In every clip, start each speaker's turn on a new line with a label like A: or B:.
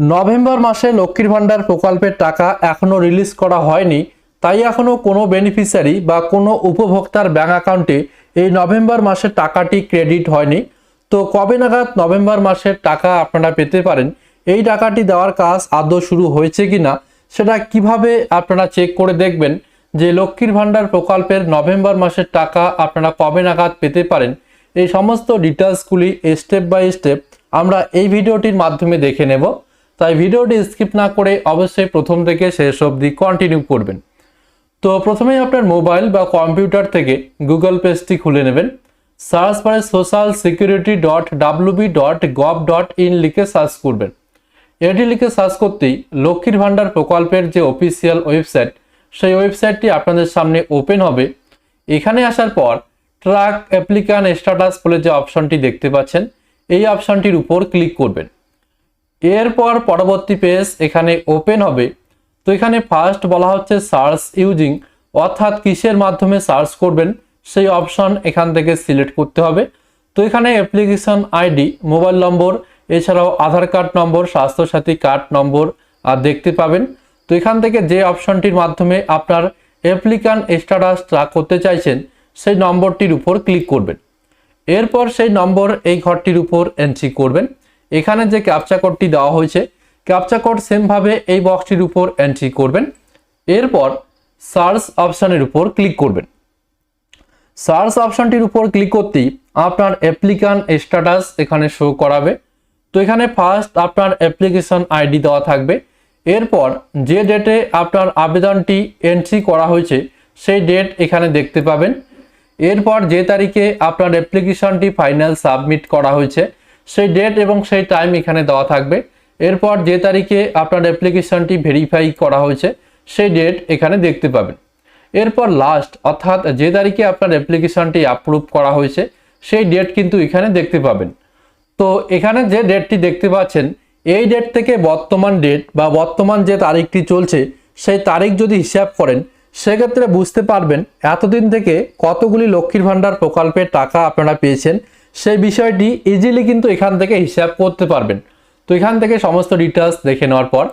A: November মাসে লক্ষ্মীর ভাণ্ডার প্রকল্পের টাকা এখনও রিলিজ করা হয়নি, তাই এখনও কোনো বেনিফিশিয়ারি বা কোনো উপভোক্তার ব্যাঙ্ক অ্যাকাউন্টে এই নভেম্বর মাসের টাকাটি ক্রেডিট হয়নি। তো কবে নাগাদ নভেম্বর মাসের টাকা আপনারা পেতে পারেন? এই টাকাটি দেওয়ার কাজ আদৌ শুরু হয়েছে কি না সেটা কীভাবে আপনারা চেক করে দেখবেন যে লক্ষ্মীর ভাণ্ডার প্রকল্পের নভেম্বর মাসের টাকা আপনারা কবে নাগাদ পেতে পারেন? এই সমস্ত ডিটেলসগুলি স্টেপ বাই স্টেপ আমরা এই ভিডিওটির মাধ্যমে দেখে নেব। তাই ভিডিওটি স্কিপ না করে অবশ্যই প্রথম থেকে শেষ অবধি কন্টিনিউ করবেন। তো প্রথমেই আপনার মোবাইল বা কম্পিউটার থেকে গুগল পেজটি খুলে নেবেন। সার্চ বারে social security dot WB dot gov dot in লিখে সার্চ করবেন। এটি লিখে সার্চ করতেই লক্ষ্মীর ভাণ্ডার প্রকল্পের যে অফিসিয়াল ওয়েবসাইট সেই ওয়েবসাইটটি আপনাদের সামনে ওপেন হবে। এখানে আসার পর ট্রাক অ্যাপ্লিকান স্ট্যাটাস বলে যে অপশনটি দেখতে পাচ্ছেন, এই অপশনটির উপর ক্লিক করবেন। এরপর পরবর্তী পেজ এখানে ওপেন হবে। তো এখানে ফার্স্ট বলা হচ্ছে সার্চ ইউজিং অর্থাৎ কিসের মাধ্যমে সার্চ করবেন, সেই অপশন এখান থেকে সিলেক্ট করতে হবে। তো এখানে অ্যাপ্লিকেশন আইডি মোবাইল নম্বর এছাড়াও Aadhaar card number Swasthya Sathi card number আর দেখতে পাবেন। তো এখান থেকে যে অপশনটির মাধ্যমে আপনার অ্যাপ্লিকান স্ট্যাটাস ট্র্যাক করতে চাইছেন, সেই নম্বরটির উপর ক্লিক করবেন। এরপর সেই নম্বর এই ঘরটির উপর এন্ট্রি করবেন। এখানে যে ক্যাপচা কোডটি দেওয়া হয়েছে ক্যাপচা কোড সেমভাবে এই বক্সটির উপর এন্ট্রি করবেন। এরপর সার্চ অপশানের উপর ক্লিক করবেন। সার্চ অপশনটির উপর ক্লিক করতেই আপনার অ্যাপ্লিকান স্ট্যাটাস এখানে শো করাবে। তো এখানে ফার্স্ট আপনার অ্যাপ্লিকেশন আইডি দেওয়া থাকবে। এরপর যে ডেটে আপনার আবেদনটি এন্ট্রি করা হয়েছে, সেই ডেট এখানে দেখতে পাবেন। এরপর যে তারিখে আপনার অ্যাপ্লিকেশনটি ফাইনাল সাবমিট করা হয়েছে সেই ডেট এবং সেই টাইম এখানে দেওয়া থাকবে। এরপর যে তারিখে আপনার অ্যাপ্লিকেশনটি ভেরিফাই করা হয়েছে, সেই ডেট এখানে দেখতে পাবেন। এরপর লাস্ট অর্থাৎ যে তারিখে আপনার অ্যাপ্লিকেশনটি অ্যাপ্রুভ করা হয়েছে, সেই ডেট কিন্তু এখানে দেখতে পাবেন। তো এখানে যে ডেটটি দেখতে পাচ্ছেন, এই ডেট থেকে বর্তমান ডেট বা বর্তমান যে তারিখটি চলছে, সেই তারিখ যদি হিসাব করেন, সেক্ষেত্রে বুঝতে পারবেন এতদিন থেকে কতগুলি লক্ষ্মীর ভাণ্ডার প্রকল্পের টাকা আপনারা পেয়েছেন সেই বিষয়টি ইজিলি কিন্তু এখান থেকে হিসাব করতে পারবেন। তো এখান থেকে সমস্ত ডিটেলস দেখে নেওয়ার পর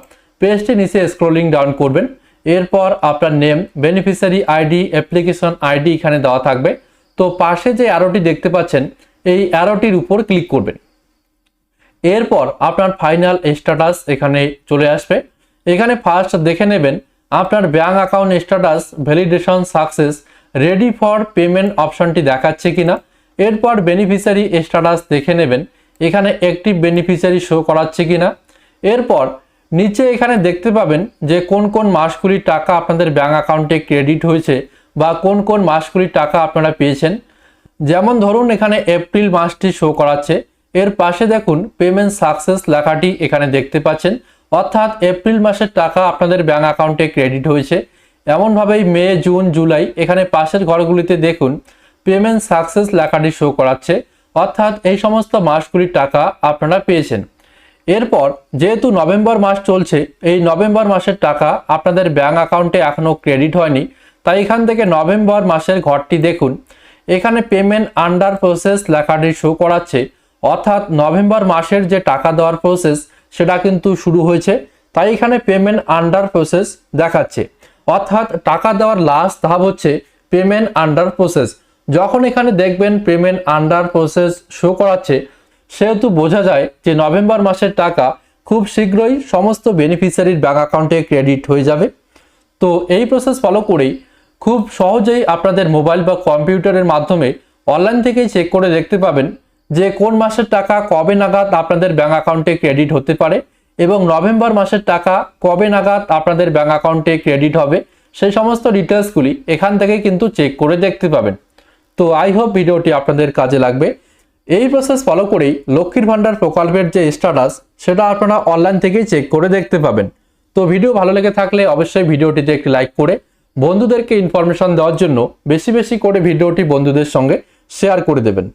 A: পেজটি নিচে স্ক্রোলিং ডাউন করবেন। এরপর আপনার name beneficiary ID application ID এখানে দেওয়া থাকবে। তো পাশে যে অ্যারোটি দেখতে পাচ্ছেন, এই অ্যারোটির উপর ক্লিক করবেন। এরপর আপনার ফাইনাল স্ট্যাটাস এখানে চলে আসবে। এখানে ফার্স্ট দেখে নেবেন, আপনার bank account status validation success ready for payment অপশনটি দেখাচ্ছে কিনা। এরপর বেনিফিশিয়ারি স্ট্যাটাস দেখে নেবেন, এখানে একটি বেনিফিশিয়ারি শো করাচ্ছে কিনা। এরপর নিচে এখানে দেখতে পাবেন যে কোন কোন মাসগুলির টাকা আপনাদের ব্যাঙ্ক অ্যাকাউন্টে ক্রেডিট হয়েছে বা কোন কোন মাসগুলির টাকা আপনারা পেয়েছেন। যেমন ধরুন এখানে এপ্রিল মাসটি শো করাচ্ছে, এর পাশে দেখুন পেমেন্ট সাকসেস লেখাটি এখানে দেখতে পাচ্ছেন। অর্থাৎ এপ্রিল মাসের টাকা আপনাদের ব্যাঙ্ক অ্যাকাউন্টে ক্রেডিট হয়েছে। এমনভাবেই মে, জুন, জুলাই এখানে পাশের ঘরগুলিতে দেখুন পেমেন্ট সাকসেস লেখাটি শো করাচ্ছে, অর্থাৎ এই সমস্ত মাসগুলির টাকা আপনারা পেয়েছেন। এরপর যেহেতু নভেম্বর মাস চলছে, এই নভেম্বর মাসের টাকা আপনাদের ব্যাঙ্ক অ্যাকাউন্টে এখনও ক্রেডিট হয়নি, তাই এখান থেকে নভেম্বর মাসের ঘরটি দেখুন। এখানে পেমেন্ট আন্ডার প্রসেস লেখাটি শো করাচ্ছে, অর্থাৎ নভেম্বর মাসের যে টাকা দেওয়ার প্রসেস, সেটা কিন্তু শুরু হয়েছে, তাই এখানে পেমেন্ট আন্ডার প্রসেস দেখাচ্ছে। অর্থাৎ টাকা দেওয়ার লাস্ট ধাপ হচ্ছে পেমেন্ট আন্ডার প্রসেস। যখন এখানে দেখবেন পেমেন্ট আন্ডার প্রসেস শো করাচ্ছে, সেহেতু বোঝা যায় যে নভেম্বর মাসের টাকা খুব শীঘ্রই সমস্ত বেনিফিশিয়ারির ব্যাঙ্ক অ্যাকাউন্টে ক্রেডিট হয়ে যাবে। তো এই প্রসেস ফলো করেই খুব সহজেই আপনাদের মোবাইল বা কম্পিউটারের মাধ্যমে অনলাইন থেকেই চেক করে দেখতে পাবেন যে কোন মাসের টাকা কবে নাগাদ আপনাদের ব্যাঙ্ক অ্যাকাউন্টে ক্রেডিট হতে পারে এবং নভেম্বর মাসের টাকা কবে নাগাদ আপনাদের ব্যাঙ্ক অ্যাকাউন্টে ক্রেডিট হবে, সেই সমস্ত ডিটেলসগুলি এখান থেকে কিন্তু চেক করে দেখতে পাবেন। তো আই হোপ ভিডিওটি আপনাদের কাজে লাগবে। এই প্রসেস ফলো করেই লক্ষ্মীর ভাণ্ডার প্রকল্পের যে স্ট্যাটাস সেটা আপনারা অনলাইন থেকেই চেক করে দেখতে পাবেন। তো ভিডিও ভালো লেগে থাকলে অবশ্যই ভিডিওটিতে একটি লাইক করে বন্ধুদেরকে ইনফরমেশন দেওয়ার জন্য বেশি বেশি করে ভিডিওটি বন্ধুদের সঙ্গে শেয়ার করে দেবেন।